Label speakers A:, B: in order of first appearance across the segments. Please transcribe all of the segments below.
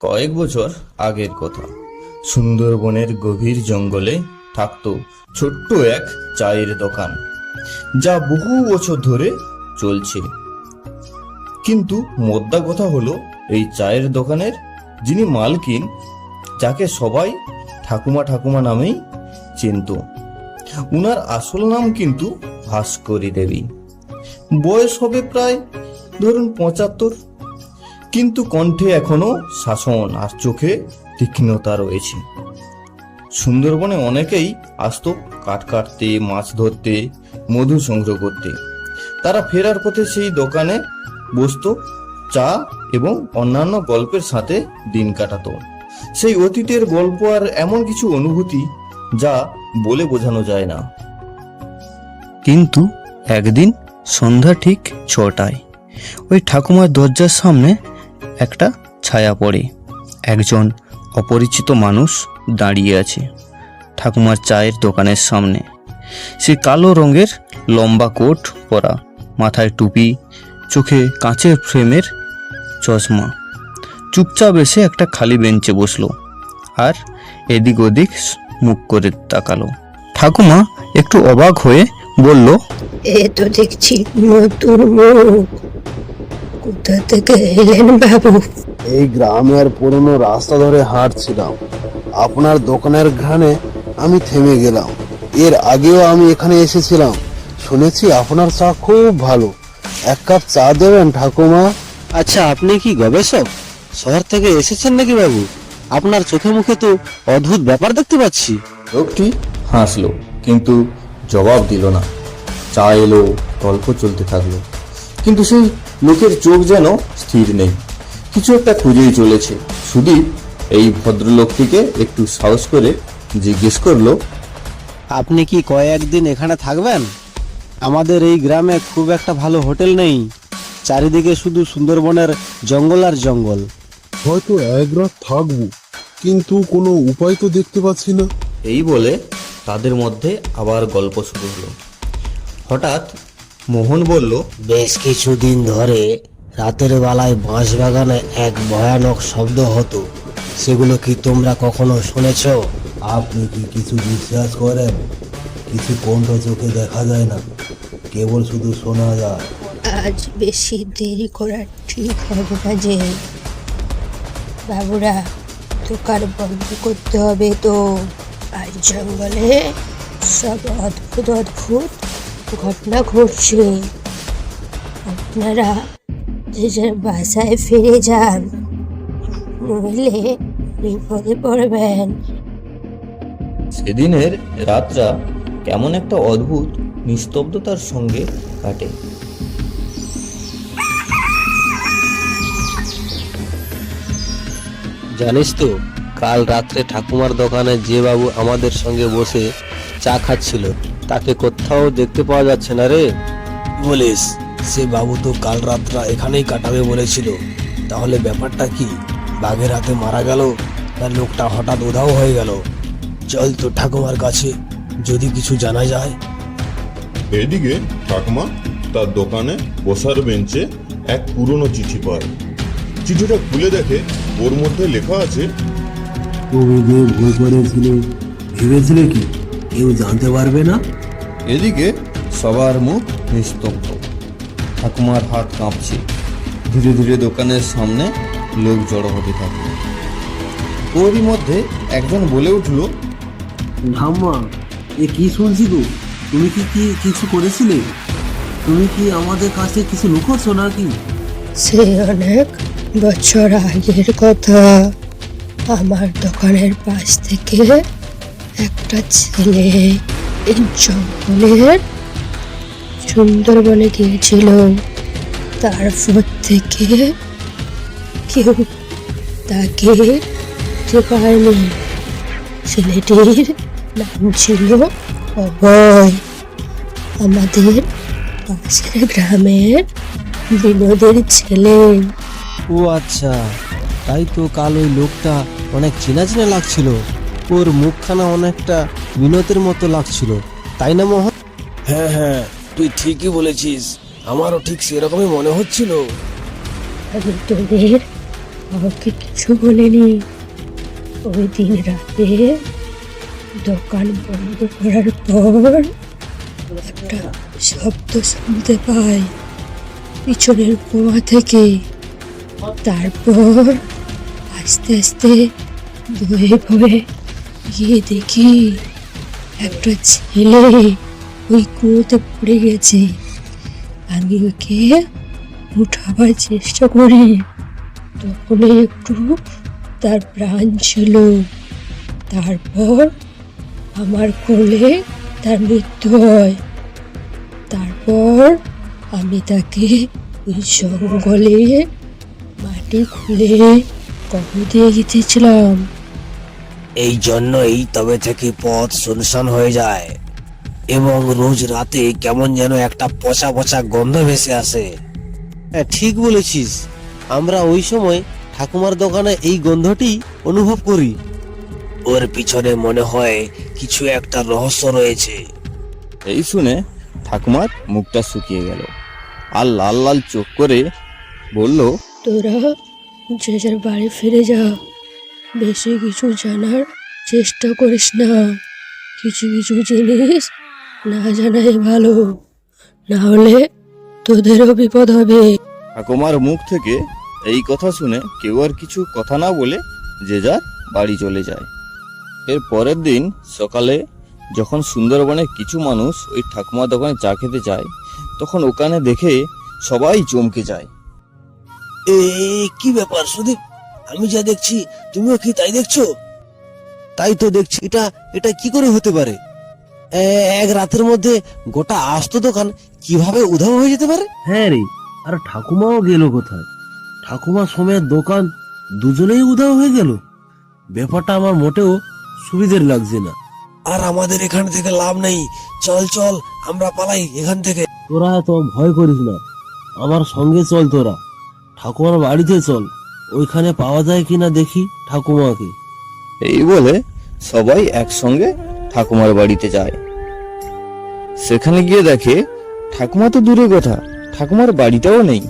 A: কয়েক বছর আগের কথা। সুন্দরবনের গভীর জঙ্গলে থাকতো ছোট্ট এক চায়ের দোকান, যা বহু বছর ধরে চলছে। কিন্তু মোদ্দা কথা হলো, এই চায়ের দোকানের যিনি মালকিন, যাকে সবাই ঠাকুমা ঠাকুমা নামেই চিনত। উনার আসল নাম কিন্তু ভাস্করী দেবী। বয়স হবে প্রায় ধরুন পঁচাত্তর কিন্তু কণ্ঠে এখনও শাসন আর চোখে তীক্ষ্ণতা রয়েছে। সুন্দরবনে অনেকেই আসতো কাঠ কাটতে, মাছ ধরতে, মধু সংগ্রহ করতে। তারা ফেরার পথে সেই দোকানে বসতো, চা এবং অন্যান্য গল্পের সাথে দিন কাটাত। সেই অতীতের গল্প আর এমন কিছু অনুভূতি যা বলে বোঝানো যায় না।
B: কিন্তু একদিন সন্ধ্যা ঠিক ছটায়, ওই ঠাকুমার দরজার সামনে একটা ছায়া পড়ে। একজন অপরিচিত মানুষ দাঁড়িয়ে আছে ঠাকুমার চায়ের দোকানের সামনে। সে কালো রঙের লম্বা কোট পরা, মাথায় টুপি, চোখে কাঁচের ফ্রেমের চশমা। চুপচাপ এসে একটা খালি বেঞ্চে বসল আর এদিক ওদিক মুখ করে তাকালো। ঠাকুমা একটু অবাক হয়ে বলল,
C: এ তো দেখছি নতুন মুখ। কোথা থেকে এলেন বাবু?
D: এই গ্রামের পুরনো রাস্তা ধরে হাঁটছিলাম। আপনার দোকানের ঘানে আমি থেমে গেলাম। এর আগেও আমি এখানে এসেছিলাম। শুনেছি আপনার চা খুব ভালো। এক কাপ চা দেবেন ঠাকুমা?
E: আচ্ছা আপনি কি গবেষক? শহর থেকে এসেছেন নাকি বাবু? আপনার চোখে মুখে তো অদ্ভুত ব্যাপার দেখতে পাচ্ছি।
A: লোকটি হাসলো কিন্তু জবাব দিল না। চা এলো গল্প চলতে থাকল। কিন্তু সেই লোকের চোখ যেন স্থির নেই। কিছু একটা খুঁজেই চলেছে। সুদীপ এই ভদ্রলোকটিকে একটু সাহস করে জিজ্ঞেস করল
E: আপনি কি কয়েকদিন এখানে থাকবেন? আমাদের এই গ্রামে খুব একটা ভালো হোটেল নেই। চারিদিকে শুধু সুন্দরবনের জঙ্গল আর জঙ্গল।
D: হয়তো এক রাত থাকব কিন্তু কোনো উপায় তো দেখতে পাচ্ছি না।
A: এই বলে তাদের মধ্যে আবার গল্প শুরু হলো। হঠাৎ মোহন বলল
F: বেশ কিছুদিন ধরে রাতের বেলায় বাঁশ বাগানে এক ভয়ানক শব্দ হতো। সেগুলো কি তোমরা কখনো শুনেছ? আপনি কি কিছু বিশ্বাস করেন? কিছু কণ্ঠ চোখে দেখা যায় না। কেবল শুধু শোনা যায়।
C: আজ বেশি দেরি করা ঠিক হবে না যে। বাবুরা দোকান বন্ধ করতে হবে তো। আর জঙ্গলে সব অদ্ভুত অদ্ভুত। ঘটনা ঘটছে। আপনারা যে যার বাসায় ফিরে যান নইলে বিপদে পড়বেন।
A: সেদিনের রাতটা কেমন একটা অদ্ভুত নিস্তব্ধতার সঙ্গে কাটে।
E: জানিস তো কাল রাত্রে ঠাকুমার দোকানে যে বাবু আমাদের সঙ্গে বসে চা খাচ্ছিল। তাকে কোথাও দেখতে পাওয়া যাচ্ছে না রে।
F: বলিস সে বাবু তো কাল রাতটা এখানেই কাটাবে বলেছিল। তাহলে ব্যাপারটা কি? বাঘের হাতে মারা গেল তার লোকটা হঠাৎ উধাও হয়ে গেল। চল তো ঠাকুমার কাছে যদি কিছু জানা যায়।
G: এদিকে ঠাকুমা তার দোকানে বসার বেঞ্চে এক পুরনো চিঠি পায়। চিঠিটা খুলে দেখে ওর মধ্যে লেখা আছে
F: তুমি যে ভুল করেছিলে ভেবেছিলে কি? কেউ জানতে পারবে না?
A: এদিকে সবার মুখ নিস্তব্ধ। ঠাকুমার হাত কাঁপছে। ধীরে ধীরে দোকানের সামনে লোক জড়ো হতে থাকে। ওরই মধ্যে একজন বলে উঠল
H: ঠাম্মা এ কি শুনছি গো? তুমি কি কি কিছু করেছিলে? তুমি কি আমাদের কাছে কিছু লুকোচ্ছ নাকি?
C: সে অনেক বছর আগের কথা। আমার দোকানের পাশ থেকে একটা ছেলে এই জঙ্গলের সুন্দরবনে গিয়েছিল। তারপর থেকে কেউ তাকে পারেনি ছেলেটির নাম ছিল অভয়। আমাদের পাশের গ্রামের বিনোদের ছেলে।
E: ও আচ্ছা তাই তো কাল ওই লোকটা অনেক চেনা চেনা লাগছিল। ওর মুখখানা অনেকটা বিনতের মতো লাগছিল তাই না মোহন?
F: হ্যাঁ হ্যাঁ তুই ঠিকই বলেছিস আমারও ঠিক সেরকমই মনে হচ্ছিল।
C: আমি তোদের কাউকে কিছু বলেনি। ওই দিন রাতে দোকান বন্ধ করার পর একটা শব্দ শুনতে পাই পিছনের কুয়া থেকে। তারপর আস্তে আস্তে ধুয়ে বয়ে গিয়ে দেখি একটা ছেলে ওই কুয়োতে পড়ে গেছে। আমি ওকে উঠাবার চেষ্টা করি। তখনই একটু তার প্রাণ ছিল। তারপর আমার কোলে তার মৃত্যু হয়। তারপর আমি তাকে ওই জঙ্গলে মাটি খুলে কবর দিয়ে গেছিলাম
F: এই জন্যই তবে থেকে পথ শুনশান হয়ে যায়। এবং রোজ রাতে কেমন যেন একটা পচা পচা গন্ধ ভেসে আসে।
E: হ্যাঁ ঠিক বলেছিস। আমরা ওই সময় ঠাকুমার দোকানে এই গন্ধটি অনুভব করি।
F: ওর পিছনে মনে হয় কিছু একটা রহস্য রয়েছে।
A: এই শুনে ঠাকুমার মুখটা শুকিয়ে গেল আর লাল লাল চোখ করে বলল
C: তোরা যে যার বাড়ি ফিরে যা। বেশি কিছু জানার চেষ্টা করিস না। কিছু কিছু জিনিস না জানাই ভালো। না হলে তোদেরও বিপদ হবে।
A: ঠাকুমার মুখ থেকে এই কথা শুনে কেউ আর কিছু কথা না বলে যে যার বাড়ি চলে যায়। এর পরের দিন সকালে যখন সুন্দরবনের কিছু মানুষ ওই ঠাকুমার দোকানে চা খেতে যায় তখন ওখানে দেখে সবাই চমকে যায়।
F: এ কি ব্যাপার সুদীপ? আমি যা দেখছি তুমিও কি তাই দেখছ?
E: তাই তো দেখছি। এটা এটা কি করে হতে পারে?
F: এক রাতের মধ্যে গোটা আস্ত দোকান কীভাবে উধাও হয়ে যেতে পারে?
H: হ্যাঁ রে আর ঠাকুমাও গেল কোথায়? ঠাকুমা সময়ের দোকান দুজনেই উধাও হয়ে গেল। ব্যাপারটা আমার মোটেও সুবিধের লাগছে না।
F: আর আমাদের এখান থেকে লাভ নেই। চল চল আমরা পালাই এখান থেকে।
H: তোরা এত ভয় করিস না। আমার সঙ্গে চল তোরা। ঠাকুমার বাড়িতে চল। ওইখানে পাওয়া যায় কিনা দেখি ঠাকুমাকে।
A: এই বলে সবাই একসঙ্গে ঠাকুমার বাড়িতে যায়। সেখানে গিয়ে দেখে ঠাকুমা তো দূরে কথা ঠাকুমার বাড়িটাও নেই।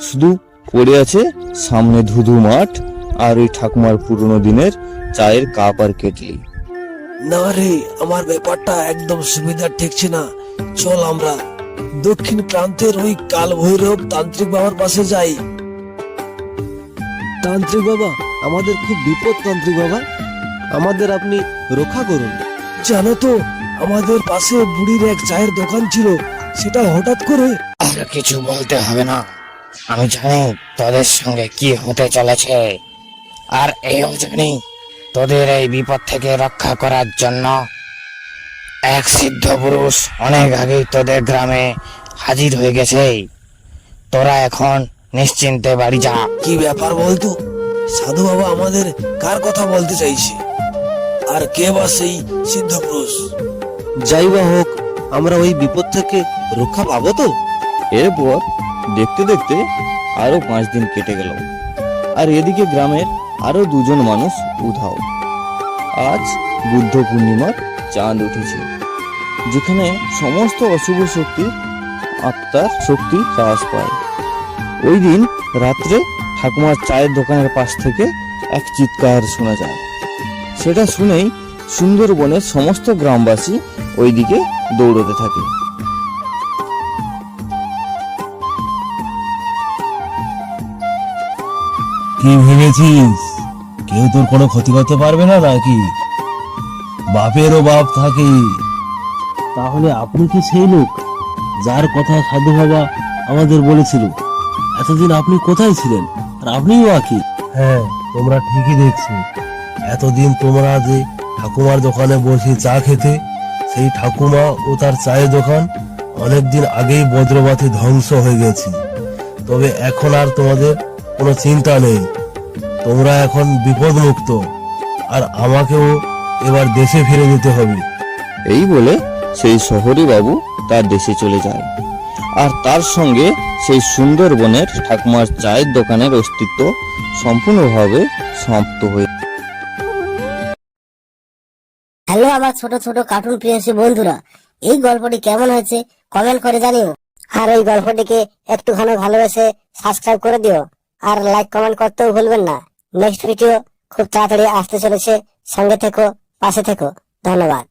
A: শুধু পড়ে আছে সামনে ধুধু মাঠ আর ওই ঠাকুমার পুরনো দিনের চায়ের কাপ আর কেটলি।
F: না রে আমার ব্যাপারটা একদম সুবিধার ঠেকছে না চল আমরা দক্ষিণ প্রান্তের ওই কাল ভৈরব তান্ত্রিক বাবার পাশে যাই।
E: তান্ত্রিক বাবা আমাদের খুব বিপদ তান্ত্রিক বাবা। আমাদের আপনি রক্ষা করুন।
F: জানো তো আমাদের পাশে বুড়ির এক চায়ের দোকান ছিল সেটা হঠাৎ করে
I: আর কিছু বলতে হবে না। আমি জানি তোদের সঙ্গে কি হতে চলেছে। আর এও জানি তোদের এই বিপদ থেকে রক্ষা করার জন্য এক সিদ্ধ পুরুষ অনেক আগেই তোদের গ্রামে হাজির হয়ে গেছে। তোরা এখন নিশ্চিন্তে বাড়ি যা।
F: কি ব্যাপার বলতো? সাধু বাবা আমাদের কার কথা বলতে চাইছে? আর কে বা সেই সিদ্ধ পুরুষ?
E: যাই বা হোক আমরা ওই বিপদ থেকে রক্ষা পাবো তো?
A: এরপর দেখতে দেখতে আরও পাঁচ দিন কেটে গেল। আর এদিকে গ্রামের আরও দুজন মানুষ উধাও। আজ বুদ্ধ পূর্ণিমার চাঁদ উঠেছে যেখানে সমস্ত অশুভ শক্তি আত্মার শক্তি হ্রাস পায়। ওই দিন রাত্রে ঠাকুমার চায়ের দোকানের পাশ থেকে এক চিৎকার শোনা যায়। সেটা শুনেই সুন্দরবনের সমস্ত গ্রামবাসী ওইদিকে দৌড়তে থাকে।
H: কি ভেবেছিস? কেউ তোর কোনো ক্ষতি করতে পারবে না নাকি? বাপেরও বাপ থাকে। তাহলে আপনি কি সেই লোক যার কথা সাধু বাবা আমাদের বলেছিল? এতদিন আপনি কোথায় ছিলেন? আর আপনিও আকি হ্যাঁ তোমরা ঠিকই দেখছ। এতদিন তোমরা যে ঠাকুমার দোকানে বসে চা খেতে সেই ঠাকুমা ও তার চায়ের দোকান অনেকদিন আগেই বজ্রপাতে ধ্বংস হয়ে গেছে। তবে এখন আর তোমাদের কোনো চিন্তা নেই। তোমরা এখন বিপদমুক্ত আর আমাকেও এবার দেশে ফিরে যেতে হবে।
A: এই বলে সেই শহরে বাবু তার দেশে চলে যায়। আর তার সঙ্গে সেই সুন্দরবনের ঠাকুমার চায়ের দোকানের অস্তিত্ব সম্পূর্ণভাবে সমাপ্ত হয়ে
J: হ্যালো, আমার ছোট ছোট কার্টুন প্রিয়সী বন্ধুরা, এই গল্পটি কেমন হয়েছে কমেন্ট করে জানিও। আর এই গল্পটিকে একটুখানি ভালোবেসে সাবস্ক্রাইব করে দিও, আর লাইক কমেন্ট করতেও ভুলবেন না। নেক্সট ভিডিও খুব তাড়াতাড়ি আসতে চলেছে, সঙ্গে থেকো, পাশে থেকো। ধন্যবাদ।